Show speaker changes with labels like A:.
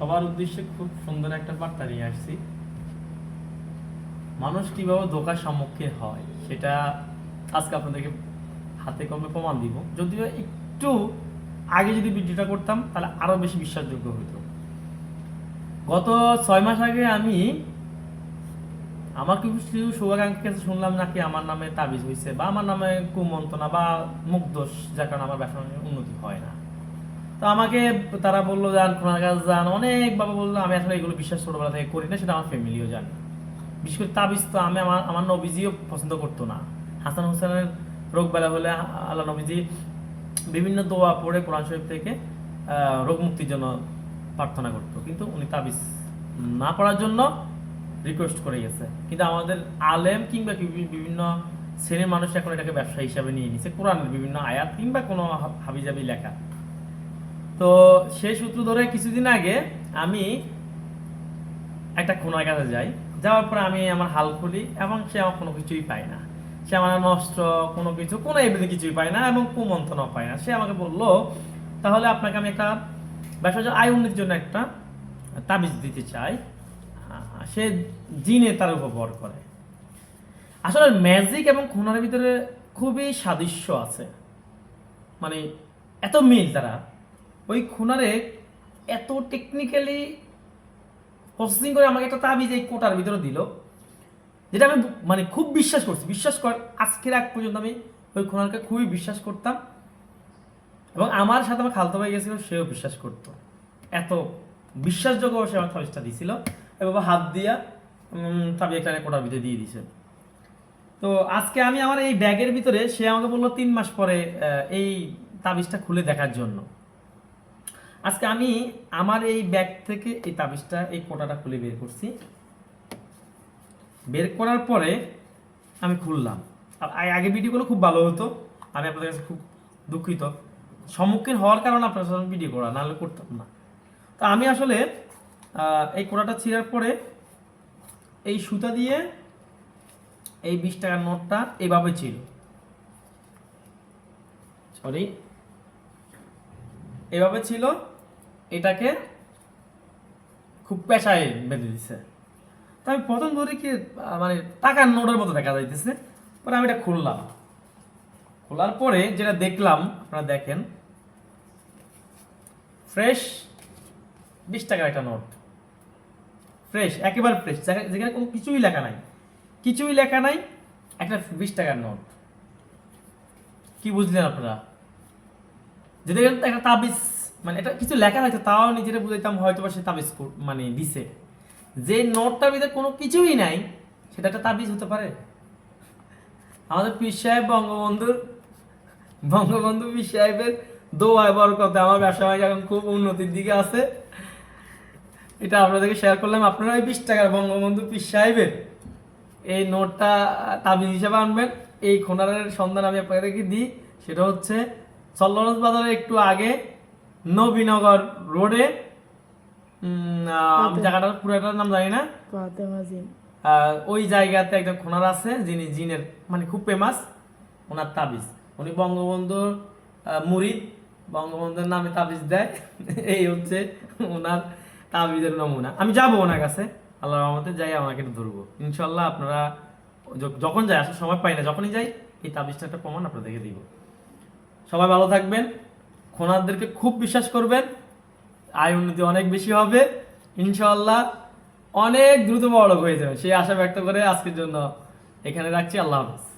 A: সবার উদ্দেশ্যে খুব সুন্দর একটা বার্তা নিয়ে আসছি। মানুষ কীভাবে ধোকার সম্মুখীন হয়, সেটা আজকে আপনাদেরকে হাতে কমে প্রমাণ দিব। যদিও একটু আগে যদি ভিডিওটা করতাম, তাহলে আরও বেশি বিশ্বাসযোগ্য হতো গত ছয় মাস আগে আমি আমার কিছু শুভাকাঙ্ক্ষীর কাছে শুনলাম নাকি আমার নামে তাবিজ হয়েছে বা আমার নামে কুমন্ত্রণা বা মুখদোষ, যার কারণে আমার ব্যবসা উন্নতি হয় না। তো আমাকে তারা বলল যান খোনার কাছে যান। অনেক বাবা বলল, আমি আসলে এগুলো বিশ্বাস ছোটবেলা থেকে করি না, সেটা আমার ফ্যামিলিও জানে। বিশেষ করে তাবিজ তো আমি, আমার আমার নবীজিও পছন্দ করতো না। হাসান হোসেনের রোগ বেলা হলে আল্লাহ নবীজি বিভিন্ন দোয়া পড়ে কোরআন শরীফ থেকে রোগ মুক্তির জন্য প্রার্থনা করতো। কিন্তু উনি তাবিজ না পড়ার জন্য রিকোয়েস্ট করে গেছে। কিন্তু আমাদের আলেম কিংবা বিভিন্ন শ্রেণির মানুষ এখন এটাকে ব্যবসা হিসাবে নিয়ে নিছে। কোরআনের বিভিন্ন আয়াত কিংবা কোনো হাবিজাবি লেখা। তো সেই সূত্র ধরে কিছুদিন আগে আমি একটা খুনার কাছে যাই। যাওয়ার পরে আমি আমার হাল খুলি এবং সে আমার কোনো কিছুই পায় না। সে আমার নষ্ট, কোনো কিছু, কোনো এভরিথিং কিছুই পায় না এবং কুমন্ত্রণও পায় না। সে আমাকে বলল, তাহলে আপনাকে আমি একটা ব্যবসা আয় উন্নতির জন্য একটা তাবিজ দিতে চাই। সে জিনে তার উপর করে। আসলে ম্যাজিক এবং খুনার ভিতরে খুবই সাদৃশ্য আছে। মানে এত মিল তারা। ওই খুনারে এত টেকনিক্যালি প্রসেসিং করে আমাকে একটা তাবিজ এই কোটার ভিতরে দিল, যেটা আমি মানে খুব বিশ্বাস করছি। বিশ্বাস কর, আজকের আগ পর্যন্ত আমি ওই খুনারকে খুবই বিশ্বাস করতাম এবং আমার সাথে আমার খালতো ভাই গেছিল, সেও বিশ্বাস করতো। এত বিশ্বাসযোগ্য সে আমার তাবিজটা দিছিল। এবার হাত দিয়া তাবিজ একটা কোটার ভিতরে দিয়ে দিছে। তো আজকে আমি আমার এই ব্যাগের ভিতরে সে আমাকে বলল তিন মাস পরে এই তাবিজটা খুলে দেখার জন্য। আজকে আমি আমার এই ব্যাগ থেকে এই তাবিজটা, এই কোটাটা খুলে বের করছি। বের করার পরে আমি খুললাম। আর আগে ভিডিওগুলো খুব ভালো হতো। আমি আপনাদের কাছে খুব দুঃখিত। সম্মুখীন হওয়ার কারণে আপনার সাথে ভিডিও করা, নাহলে করতাম না। তো আমি আসলে এই কোটাটা ছিঁড়ার পরে এই সুতা দিয়ে এই বিশ টাকার নোটটা এভাবে ছিল। সরি এভাবে ছিল। এটাকে খুব পেশায় বেঁধে দিছে। তো আমি প্রথম ধরে কি মানে টাকার নোটের মতো দেখা যাইতেছে, পরে আমি এটা খুললাম। খোলার পরে যেটা দেখলাম, আপনারা দেখেন, ফ্রেশ বিশ টাকার একটা নোট। ফ্রেশ, একেবারে ফ্রেশ। যেখানে কোনো কিছুই লেখা নাই। কিছুই লেখা নাই, একটা বিশ টাকার নোট। কি বুঝলেন আপনারা? এখানে একটা তাবিজ মানে এটা কিছু লেখা আছে তাও নিজেরা বুঝাইতাম হয়তো সে তাবিজ মানে দিছে। যে নোটটার ভিতরে কোনো কিছুই নাই, সেটা একটা তাবিজ হতে পারে। আমাদের পীর সাহেব, বঙ্গবন্ধুর, বঙ্গবন্ধু পীর সাহেবের দোয়ায় বরকতে আমার ব্যবসা এখন খুব উন্নতির দিকে আছে। এটা আপনাদেরকে শেয়ার করলাম। আপনারা ওই বিশ টাকার বঙ্গবন্ধু পীর সাহেবের এই নোটটা তাবিজ হিসাবে আনবেন। এই খোনারের সন্ধান আমি আপনাদেরকে দিই। সেটা হচ্ছে সল্লরজ বাজারের একটু আগে নবীনগর রোডে জায়গাটার পুরোটার নাম জানি না। ওই জায়গাতে একটা খোনার আছে যিনি জিনের মানে খুব ফেমাস ওনার তাবিজ। উনি বঙ্গবন্ধুর মুরিদ বঙ্গবন্ধুর নামে তাবিজ দেয়। এই হচ্ছে ওনার তাবিজের নমুনা। আমি যাব ওনার কাছে। আল্লাহ রহমতে যাই আমাকে ধরবো। ইনশাল্লাহ আপনারা যখন যাই আসার সময় পাই না। যখনই যাই এই তাবিজটা একটা প্রমাণ আপনাদেরকে দিব। সবাই ভালো থাকবেন। খোনারদেরকে খুব বিশ্বাস করবেন। আয় উন্নতি অনেক বেশি হবে। ইনশাল্লাহ অনেক দ্রুত বড় হয়ে যাবে। সেই আশা ব্যক্ত করে আজকের জন্য এখানে রাখছি। আল্লাহ হাফিজ।